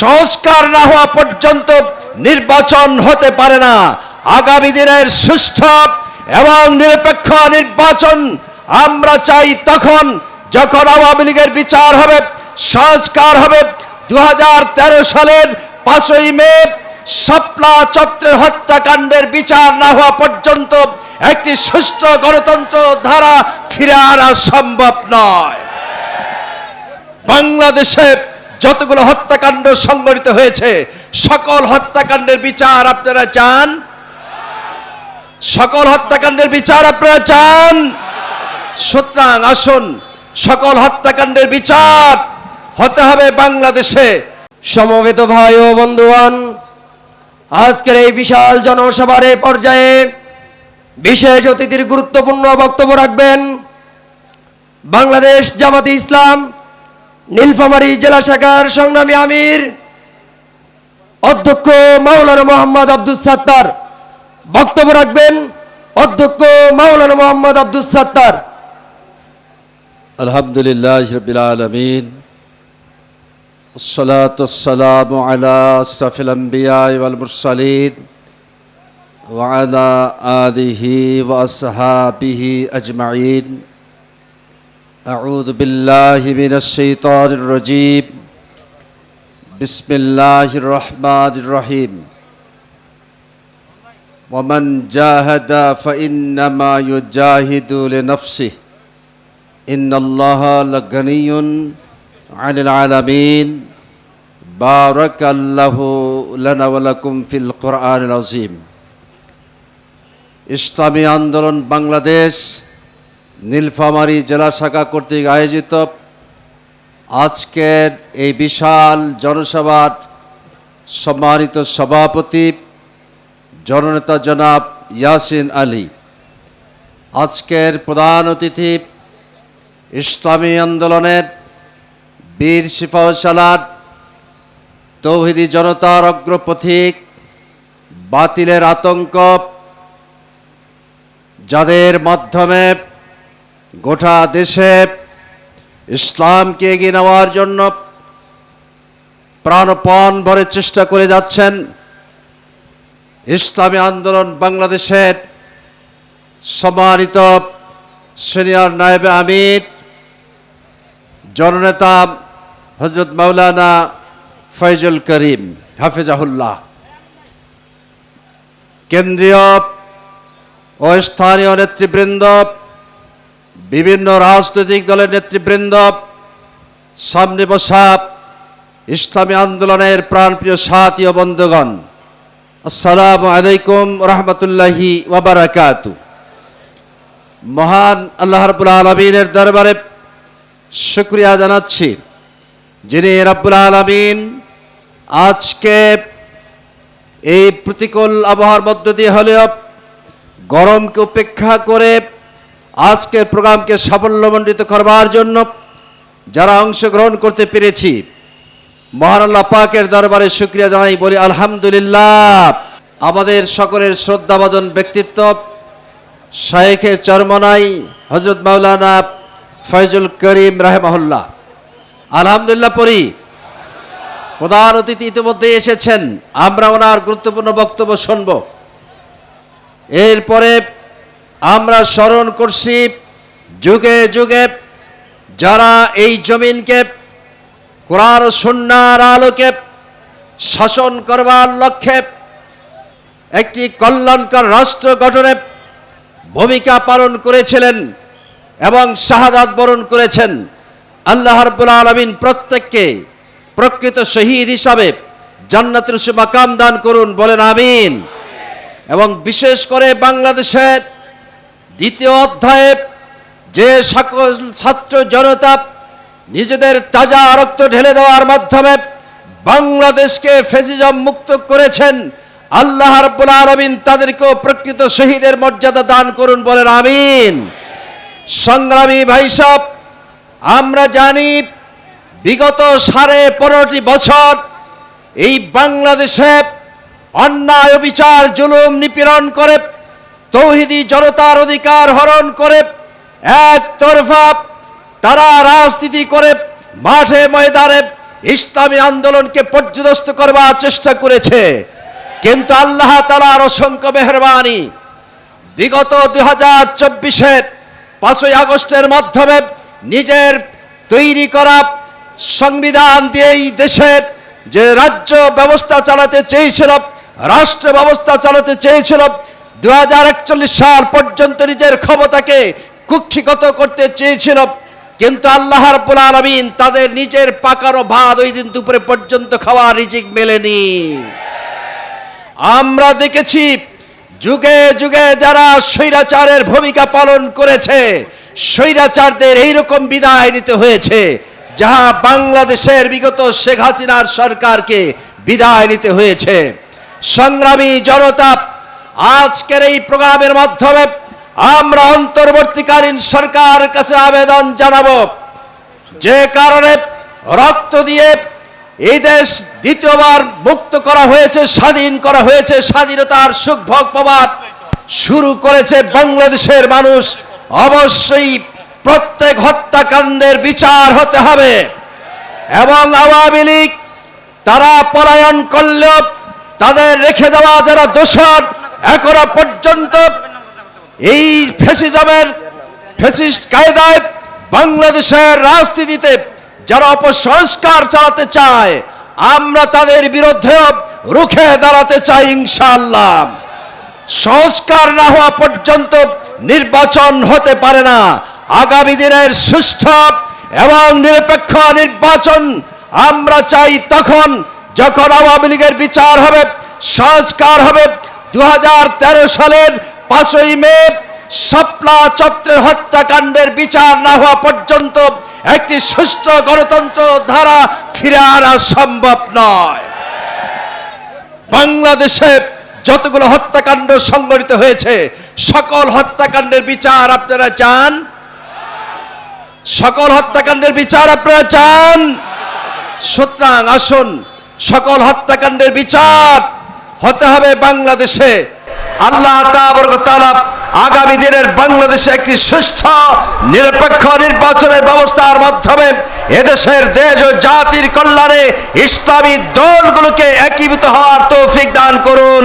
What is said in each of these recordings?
সংস্কার না হওয়া পর্যন্ত নির্বাচন হতে পারে না। আগামী দিনের সুষ্ঠু এবং নিরপেক্ষ নির্বাচন আমরা চাই তখন যখন আওয়ামী লীগের বিচার হবে, সংস্কার হবে। দু সালের পাঁচই মে শাপলা চত্রের হত্যাকাণ্ডের বিচার না হওয়া পর্যন্ত একটি সুষ্ঠু গণতন্ত্র ধারা ফিরে আনা সম্ভব নয়। বাংলাদেশে যতগুলো হত্যাকাণ্ড সংগঠিত হয়েছে, সকল হত্যাকাণ্ডের বিচার আপনারা চান? সকল হত্যাকাণ্ডের বিচার আপনারা চান? সুতরাং আসুন, সকল হত্যাকাণ্ডের বিচার হতে হবে বাংলাদেশে। সমবেত ভাই ও বন্ধুগণ, আজকের এই বিশাল জনসভার এই পর্যায়ে বিশেষ অতিথির গুরুত্বপূর্ণ বক্তব্য রাখবেন বাংলাদেশ জামাতে ইসলাম নীলফামারী জেলা শাখার সংগ্রামী আমির অধ্যক্ষ মাওলানা মোহাম্মদ আব্দুল সাত্তার বক্তব্য রাখবেন অধ্যক্ষ মাওলানা মোহাম্মদ আব্দুল সাত্তার الحمد لله رب العالمين الصلاة والسلام على أشرف الأنبياء والمرسلين وعلى آله وأصحابه أجمعين أعوذ بالله من الشيطان الرجيم بسم الله الرحمن الرحيم ومن جاهد فإنما يجاهد لنفسه إن الله لغني عن العالمين بارك الله لنا ولكم في القرآن العظيم ইসলামী আন্দোলন বাংলাদেশ নীলফামারী জেলা শাখা কর্তৃক আয়োজিত আজকের এই বিশাল জনসভার সম্মানিত সভাপতি, জননেতা জনাব ইয়াসিন আলী। আজকের প্রধান অতিথি ইসলামী আন্দোলনের বীর সিপাহসালার তৌহিদি জনতার অগ্রপথিক বাতিলের আতঙ্ক, যাদের মাধ্যমে গোটা দেশে ইসলামকে এগিয়ে নেওয়ার জন্য প্রাণপণ ভরে চেষ্টা করে যাচ্ছেন ইসলামী আন্দোলন বাংলাদেশের সম্মানিত সিনিয়র নায়েবে আমির, জননেতা হজরত মাওলানা ফৈজুল করিম, হাফিজাহুল্লাহ। কেন্দ্রীয় ও স্থানীয় নেতৃবৃন্দ বিভিন্ন রাজনৈতিক দলের নেতৃবৃন্দ, সামনে বসা ইসলামী আন্দোলনের প্রাণপ্রিয় সাথী ও বন্ধুগণ, আসসালামু আলাইকুম রহমতুল্লাহি ওবরাকাতু মহান আল্লাহ রাব্বুল আলমিনের দরবারে শুক্রিয়া জানাচ্ছি, যিনি রাব্বুল আলমিন আজকে এই প্রতিকূল আবহাওয়ার মধ্য দিয়ে হলেও গরমকে উপেক্ষা করে আজকের প্রোগ্রামকে সাফল্যমণ্ডিত করবার জন্য যারা অংশগ্রহণ করতে পেরেছি, মহান আল্লাহ পাকের দরবারে শুক্রিয়া জানাই, বলি আলহামদুলিল্লাহ। আমাদের সকলের শ্রদ্ধাভাজন ব্যক্তিত্ব, শায়েখে চরমনাই হজরত মাওলানা ফয়জুল করিম রাহেমাহুল্লাহ। আলহামদুলিল্লাহ পরি প্রধান অতিথি ইতিমধ্যে এসেছেন, আমরা ওনার গুরুত্বপূর্ণ বক্তব্য শুনব। এরপরে আমরা স্মরণ করছি যুগে যুগে যারা এই জমিনকে কোরআন সন্ন্যার আলোকে শাসন করবার লক্ষ্যে একটি কল্যাণকর রাষ্ট্র গঠনে ভূমিকা পালন করেছিলেন এবং শাহাদাত বরণ করেছেন, আল্লাহ রাব্বুল আলামিন প্রত্যেককে প্রকৃত শহীদ হিসাবে জান্নাতের সে মাকাম দান করুন, বলেন আমিন। এবং বিশেষ করে বাংলাদেশের দ্বিতীয় অধ্যায়ে, যে সকল ছাত্র জনতা নিজেদের তাজা রক্ত ঢেলে দেওয়ার মাধ্যমে বাংলাদেশকে ফেসিজম মুক্ত করেছেন, আল্লাহ রাব্বুল আলামিন তাদেরকেও প্রকৃত শহীদের মর্যাদা দান করুন বলেন, আমিন। সংগ্রামী ভাই সব, আমরা জানি বিগত সাড়ে পনেরোটি বছর এই বাংলাদেশে অন্যায় বিচার জুলুম, নিপীড়ন করে তৌহিদি জনতার অধিকার হরণ করে, একতরফা তারা রাজনীতি করে, মাঠে ময়দানে ইসলামী আন্দোলনকে পর্যদস্ত করবার চেষ্টা করেছে। কিন্তু আল্লাহ তালার অসংখ্য মেহরবানি বিগত দুই হাজার চব্বিশের পাঁচই আগস্টের মাধ্যমে নিজের তৈরি করা সংবিধান দিয়ে এই দেশের যে রাজ্য ব্যবস্থা চালাতে চেয়েছিল, রাষ্ট্র ব্যবস্থা চালাতে চেয়েছিল দু হাজার একচল্লিশ সাল পর্যন্ত নিজের ক্ষমতাকে কুক্ষিগত করতে চেয়েছিল। কিন্তু আল্লাহ রাব্বুল আলামিন তাদের নিজের পাকারো ভাত ওই দিন দুপুরে পর্যন্ত খাওয়া রিজিক মেলেনি। আমরা দেখেছি যুগে যুগে যারা স্বৈরাচারের ভূমিকা পালন করেছে, স্বৈরাচারদের এইরকম বিদায় নিতে হয়েছে, যাহা বাংলাদেশের বিগত শেখ হাসিনার সরকারকে বিদায় নিতে হয়েছে। সংগ্রামী জনতা আজকের এই প্রোগ্রামের মাধ্যমে আমরা অন্তর্বর্তীকালীন সরকার কাছে আবেদন জানাব। যে কারণে রক্ত দিয়ে এই দেশ দ্বিতীয়বার মুক্ত করা হয়েছে, স্বাধীন করা হয়েছে, স্বাধীনতার সুখ ভোগ পাবার শুরু করেছে বাংলাদেশের মানুষ। অবশ্যই প্রত্যেক হত্যাকাণ্ডের বিচার হতে হবে এবং আওয়ামী লীগ তারা পলায়ন করলেও তাদের রেখে দেওয়া যারা দোষর এখনও পর্যন্ত এই ফেসিজমের ফেসিস্ট কায়দায় বাংলাদেশের রাজনীতিতে যারা অপসংস্কার চালাতে চায়, আমরা তাদের বিরুদ্ধে রুখে দাঁড়াতে চাই ইনশাআল্লাহ। সংস্কার না হওয়া পর্যন্ত নির্বাচন হতে পারে না। আগামী দিনের সুষ্ঠু এবং নিরপেক্ষ নির্বাচন আমরা চাই তখন যখন আওয়ামী লীগের বিচার হবে, সংস্কার হবে দু হাজার তেরো সালের পাঁচই মে শাপলা চত্রের হত্যাকাণ্ডের বিচার না হওয়া পর্যন্ত একটি সুষ্ঠু গণতন্ত্র ধারা ফিরে আনা সম্ভব নয়। বাংলাদেশে যতগুলো হত্যাকাণ্ড সংঘটিত হয়েছে, সকল হত্যাকাণ্ডের বিচার আপনারা চান? সকল হত্যাকাণ্ডের বিচার আপনারা চান? সুতরাং আসুন, সকল হত্যাকাণ্ডের বিচার হতে হবে বাংলাদেশে। আল্লাহ আগামী দিনের বাংলাদেশে একটি সুস্থ নিরপেক্ষ নির্বাচনের ব্যবস্থার মাধ্যমে এদেশের দেশ ও জাতির কল্যাণে ইসলামী দলগুলোকে একীভূত হওয়ার তৌফিক দান করুন।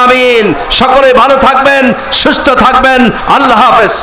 আমিন। সকলে ভালো থাকবেন, সুস্থ থাকবেন। আল্লাহ হাফেজ।